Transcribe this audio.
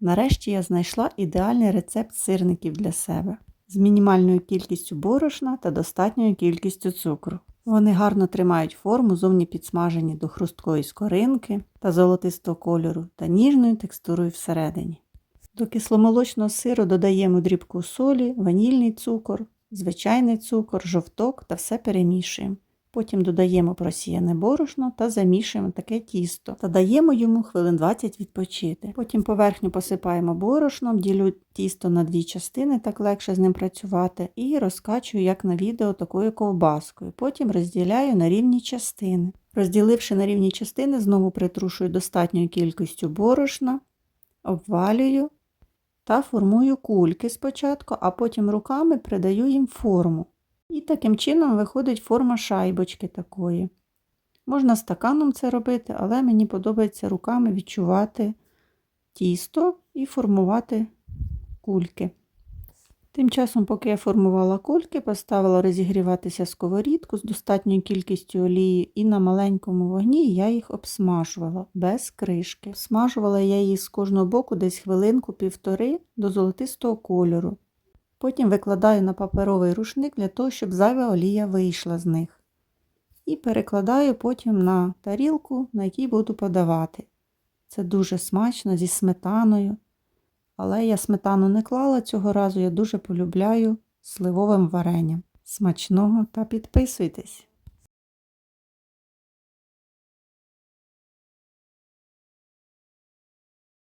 Нарешті я знайшла ідеальний рецепт сирників для себе з мінімальною кількістю борошна та достатньою кількістю цукру. Вони гарно тримають форму, зовні підсмажені до хрусткої скоринки та золотистого кольору та ніжною текстурою всередині. До кисломолочного сиру додаємо дрібку солі, ванільний цукор, звичайний цукор, жовток та все перемішуємо. Потім додаємо просіяне борошно та замішуємо таке тісто та даємо йому хвилин 20 відпочити. Потім поверхню посипаємо борошном, ділю тісто на дві частини, так легше з ним працювати, і розкачую, як на відео, такою ковбаскою. Потім розділяю на рівні частини. Розділивши на рівні частини, знову притрушую достатньою кількістю борошна, обвалюю та формую кульки спочатку, а потім руками придаю їм форму. І таким чином виходить форма шайбочки такої. Можна стаканом це робити, але мені подобається руками відчувати тісто і формувати кульки. Тим часом, поки я формувала кульки, поставила розігріватися сковорідку з достатньою кількістю олії, і на маленькому вогні я їх обсмажувала без кришки. Смажувала я її з кожного боку десь хвилинку-півтори до золотистого кольору. Потім викладаю на паперовий рушник для того, щоб зайва олія вийшла з них. І перекладаю потім на тарілку, на якій буду подавати. Це дуже смачно зі сметаною. Але я сметану не клала цього разу, я дуже полюбляю сливовим варенням. Смачного та підписуйтесь!